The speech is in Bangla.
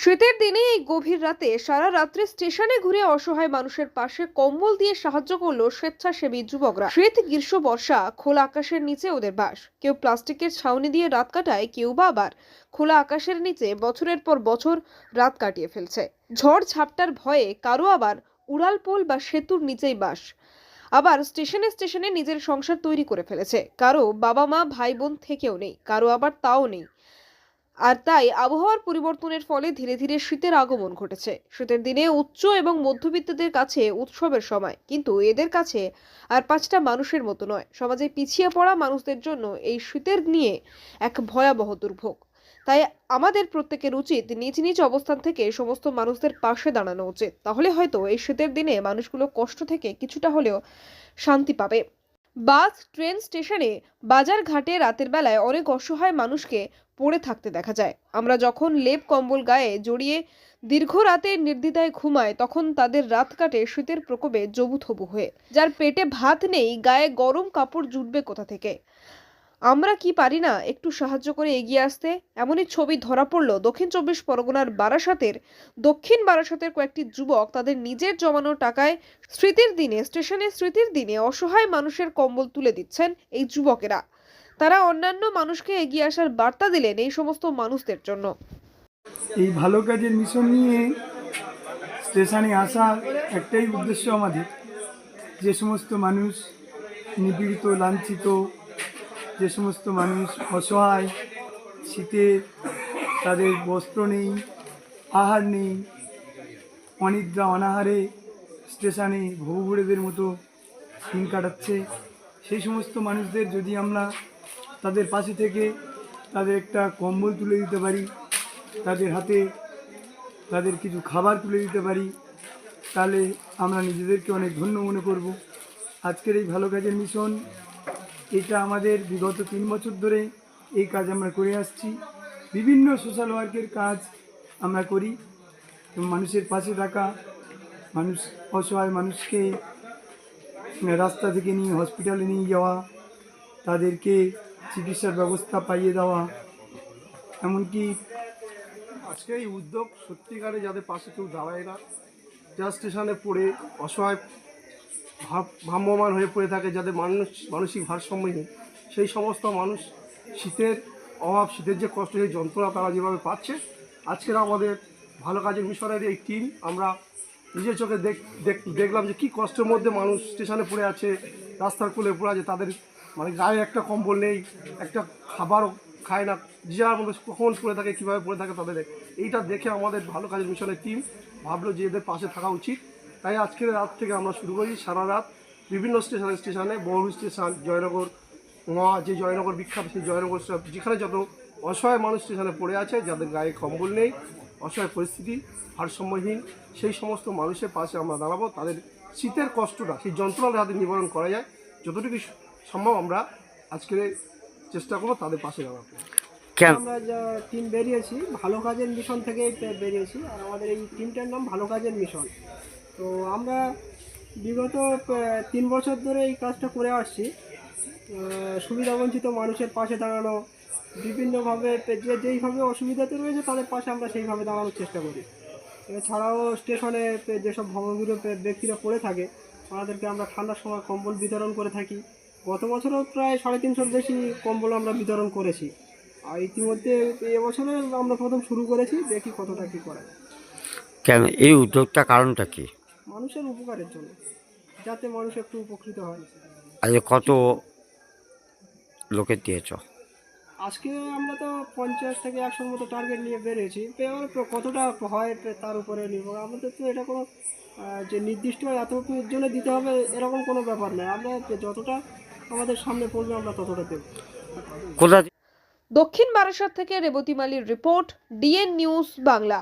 শীতের দিনে এই গভীর রাতে সারা রাত্রি স্টেশনে ঘুরে অসহায় মানুষের পাশে কম্বল দিয়ে সাহায্য করল স্বেচ্ছাসেবী যুবকরা। শীত, গ্রীষ্ম, বর্ষা, খোলা আকাশের নিচে ওদের বাস। কেউ প্লাস্টিকের ছাউনি দিয়ে রাত কাটায়, কেউ বা আবার খোলা আকাশের নিচে বছরের পর বছর রাত কাটিয়ে ফেলছে। ঝড় ঝাপটার ভয়ে কারও আবার উড়ালপোল বা সেতুর নিচেই বাস। আবার স্টেশনে স্টেশনে নিজের সংসার তৈরি করে ফেলেছে। কারও বাবা মা ভাই বোন থেকেও নেই, কারও আবার তাও নেই। আর তাই আবহাওয়ার পরিবর্তনের ফলে ধীরে ধীরে শীতের আগমন ঘটেছে। শীতের দিনে উচ্চ এবং মধ্যবিত্তদের কাছে উৎসবের সময়, কিন্তু এদের কাছে আর পাঁচটা মানুষের মতো নয়। সমাজে পিছিয়ে পড়া মানুষদের জন্য এই শীতের নিয়ে এক ভয়াবহ দুর্ভোগ। তাই আমাদের প্রত্যেকের উচিত নিজ নিজ অবস্থান থেকে সমস্ত মানুষদের পাশে দাঁড়ানো উচিত। তাহলে হয়তো এই শীতের দিনে মানুষগুলো কষ্ট থেকে কিছুটা হলেও শান্তি পাবে। বাস, ট্রেন, স্টেশনে বাজার ঘাটে রাতের বেলায় অনেক অসহায় মানুষকে পড়ে থাকতে দেখা যায়। আমরা যখন লেপ কম্বল গায়ে জড়িয়ে দীর্ঘ রাতে নির্দ্বিধায় ঘুমায় তখন তাদের রাত কাটে শীতের প্রকোপে জবুথবু হয়ে। যার পেটে ভাত নেই, গায়ে গরম কাপড় জুটবে কোথা থেকে? আমরা কি পারি না একটু সাহায্য করে এগিয়ে আসতে? এমনই ছবি ধরা পড়ল দক্ষিণ চব্বিশ পরগনার বারাসাতের। দক্ষিণ বারাসাতের কয়েকটি যুবক তাদের নিজের জমানো টাকায় স্মৃতির দিনে স্টেশনে স্মৃতির দিনে অসহায় মানুষের কম্বল তুলে দিচ্ছেন এই যুবকেরা। তারা অন্যান্য মানুষকে এগিয়ে আসার বার্তা দিলেন এই সমস্ত মানুষদের জন্য। এই ভালো কাজের মিশন নিয়ে স্টেশনে আসা একটাই উদ্দেশ্য আমাদের। যে সমস্ত মানুষ নিপীড়িত, লাঞ্ছিত, যে সমস্ত মানুষ অসহায়, শীতে তাদের বস্ত্র নেই, আহার নেই, অনিদ্রা, অনাহারে স্টেশনে ভবঘুরেদের মতো দিন কাটাচ্ছে। সেই সমস্ত মানুষদের যদি আমরা তাদের পাশে থেকে তাদের একটা কম্বল তুলে দিতে পারি, তাদের হাতে তাদের কিছু খাবার তুলে দিতে পারি, তাহলে আমরা নিজেদেরকে অনেক ধন্য মনে করব। আজকের এই ভালো কাজের মিশন, এটা আমাদের বিগত তিন বছর ধরে এই কাজ আমরা করে আসছি। বিভিন্ন সোশ্যাল ওয়ার্কের কাজ আমরা করি। মানুষের পাশে থাকা, মানুষ, অসহায় মানুষকে রাস্তা থেকে নিয়ে হসপিটালে নিয়ে যাওয়া, তাদেরকে চিকিৎসার ব্যবস্থা পাইয়ে দেওয়া, এমনকি আজকে এই উদ্যোগ সত্যিকারে যাদের পাশে কেউ দাঁড়ায় না, যা স্টেশনে পড়ে অসহায় ভাব ভ্রাম্যমান হয়ে পড়ে থাকে, যাদের মানুষ, মানসিক ভারসাম্যহীন সেই সমস্ত মানুষ শীতের অভাব, শীতের যে কষ্ট, সেই যন্ত্রণা তারা যেভাবে পাচ্ছে, আজকের আমাদের ভালো কাজের মিশনের এই টিম আমরা নিজের চোখে দেখ, দেখ- দেখলাম যে কী কষ্টের মধ্যে মানুষ স্টেশনে পড়ে আছে, রাস্তার কোলে পড়ে আছে, তাদের মানে গায়ে একটা কম্বল নেই, একটা খাবারও খায় না, যার মধ্যে কখন পড়ে থাকে, কীভাবে পড়ে থাকে তাদের এইটা দেখে আমাদের ভালো কাজের মিশনের টিম ভাবলো যে এদের পাশে থাকা উচিত। তাই আজকের রাত থেকে আমরা শুরু করি, সারা রাত বিভিন্ন স্টেশনে স্টেশনে বহু স্টেশন জয়নগর মা যে জয়নগর বিখ্যাত, সেই জয়নগর যেখানে যত অসহায় মানুষ স্টেশনে পড়ে আছে, যাদের গায়ে কম্বল নেই, অসহায় পরিস্থিতি, ভারসাম্যহীন, সেই সমস্ত মানুষের পাশে আমরা দাঁড়াবো। তাদের শীতের কষ্টটা, সেই যন্ত্রণা যাতে নিবারণ করা যায়। যতটুকু সম্ভব আমরা আজকে চেষ্টা করব তাদের পাশে কেন? আমরা যা টিম বেরিয়েছি ভালো কাজের মিশন থেকেই বেরিয়েছি আর আমাদের এই টিমটার নাম ভালো কাজের মিশন তো আমরা বিগত তিন বছর ধরে এই কাজটা করে আসছি। সুবিধাবঞ্চিত মানুষের পাশে দাঁড়ানো বিভিন্নভাবে যে যেইভাবে অসুবিধাতে রয়েছে তাদের পাশে আমরা সেইভাবে দাঁড়ানোর চেষ্টা করি। এছাড়াও স্টেশনে যেসব ভবনগুলো ব্যক্তিরা পড়ে থাকে তাদেরকে আমরা ঠান্ডার সময় কম্বল বিতরণ করে থাকি। গত বছরও প্রায় সাড়ে তিনশোর বেশি কম্বল আমরা বিতরণ করেছি। আর ইতিমধ্যে এবছরে আমরা প্রথম শুরু করেছি দেখি কতটা কী করা কেন? এই উদ্যোগটা কারণটা কি? মানুষের উপকারের জন্য যাতে মানুষ একটু উপকৃত হয়। আজ কত লোকের দিয়েছ? আজকে আমরা তো পঞ্চাশ থেকে একশোর মতো টার্গেট নিয়ে বেরিয়েছি। এবার কতটা হয় তার উপরে নির্ভর। আমাদের তো এটা কোনো যে নির্দিষ্ট এতটুকুর জন্য দিতে হবে এরকম কোনো ব্যাপার নয়। আমরা যতটা আমাদের সামনে পড়বে আমরা ততটা দেব দক্ষিণ বারাসাত থেকে রেবতী মালির রিপোর্ট ডিএন নিউজ বাংলা।